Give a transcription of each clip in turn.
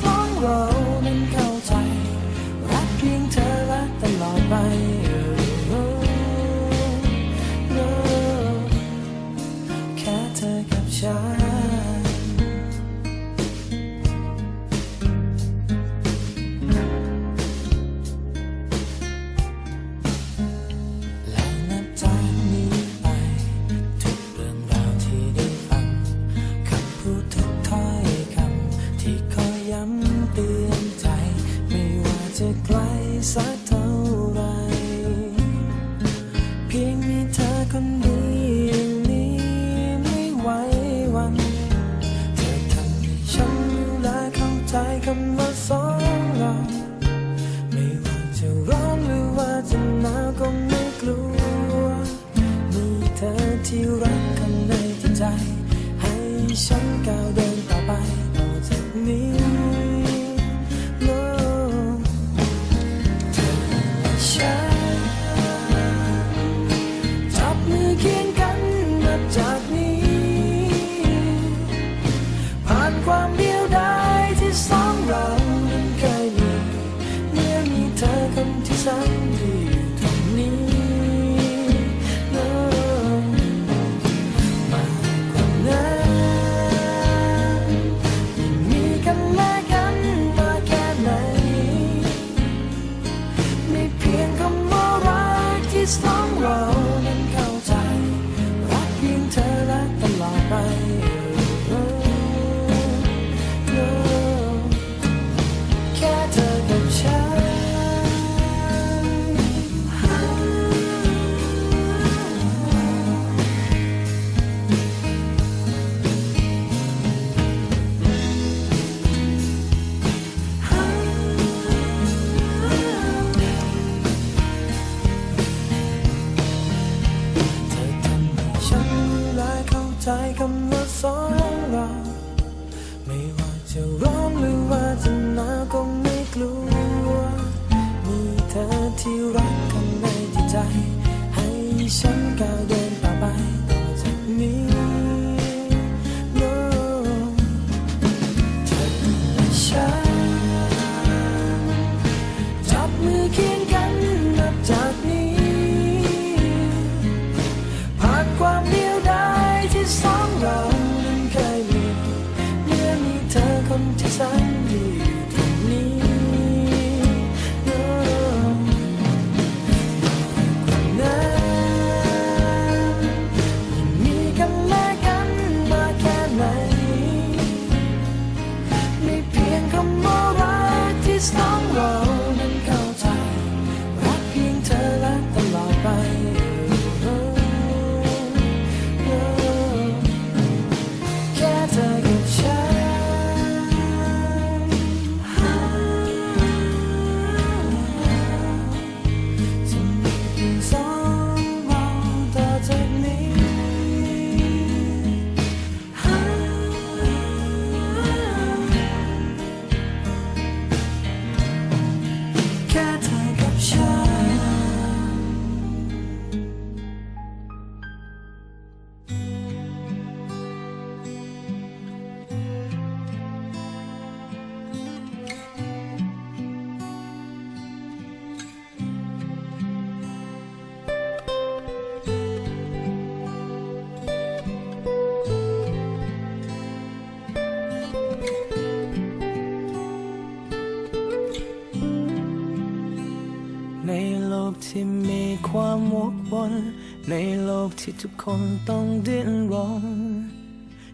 long road. พียงมีเธอคนเดียวนี้ไม่ไหววัน เธอทำให้ฉันรู้เขาใจคำว่าสองเรา ไม่ว่าจะร้อนหรือว่าจะหนาวก็ไม่กลัว มีเธอที่รักกันในใจ ให้ฉันก้าวเดิน until I ความวกวนในโลกที่ทุกคนต้องดิ้นรน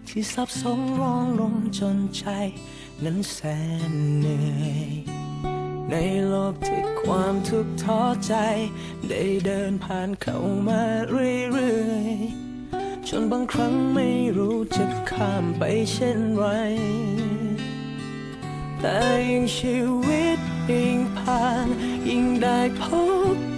ที่ซับซ้อนร้องลงจนใจนั้นแสนเหนื่อย ในโลกที่ความทุกข์ท้อใจ ได้เดินผ่านเข้ามาเรื่อยๆ จนบางครั้งไม่รู้จะข้ามไปเช่นไร แต่ยิ่งชีวิตยิ่งผ่าน ยิ่งได้พบ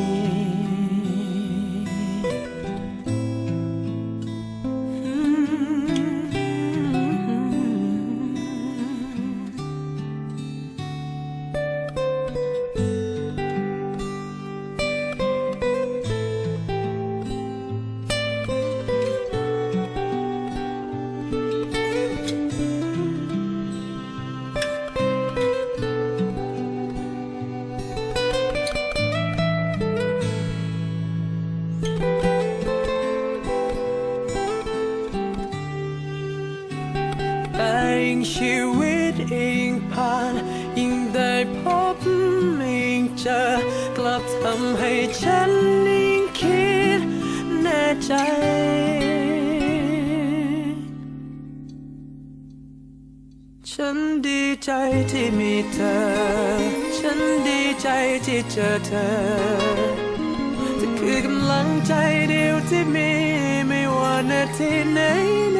ชีวิตยิ่งผ่าน ยิ่งได้พบยิ่งเจอ กลับทำให้ฉันยิ่งคิดแน่ใจฉันดีใจที่มีเธอ ฉันดีใจที่เจอเธอเธอคือกำลังใจเดียวที่มีไม่ว่านาทีไหนไหน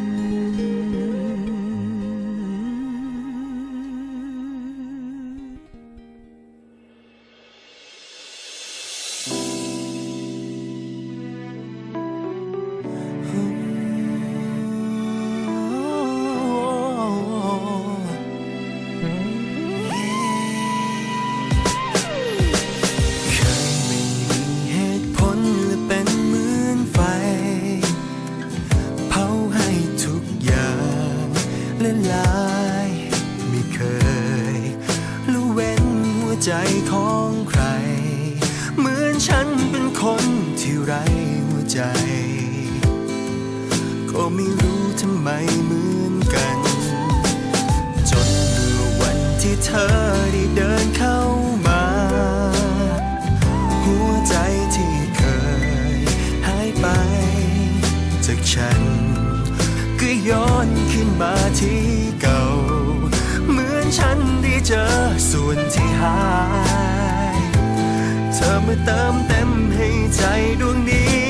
ใจของใคร เหมือนฉันเป็นคนที่ไรหัวใจ ก็ไม่รู้ทำไมเหมือนกัน จนเมื่อวันที่เธอได้เดินเข้ามา หัวใจที่เคยหายไป จากฉัน ก็ย้อนขึ้นมาที่เก่า เหมือนฉันได้เจอส่วนที่าย เธอมาเติมเต็มให้ใจดวงนี้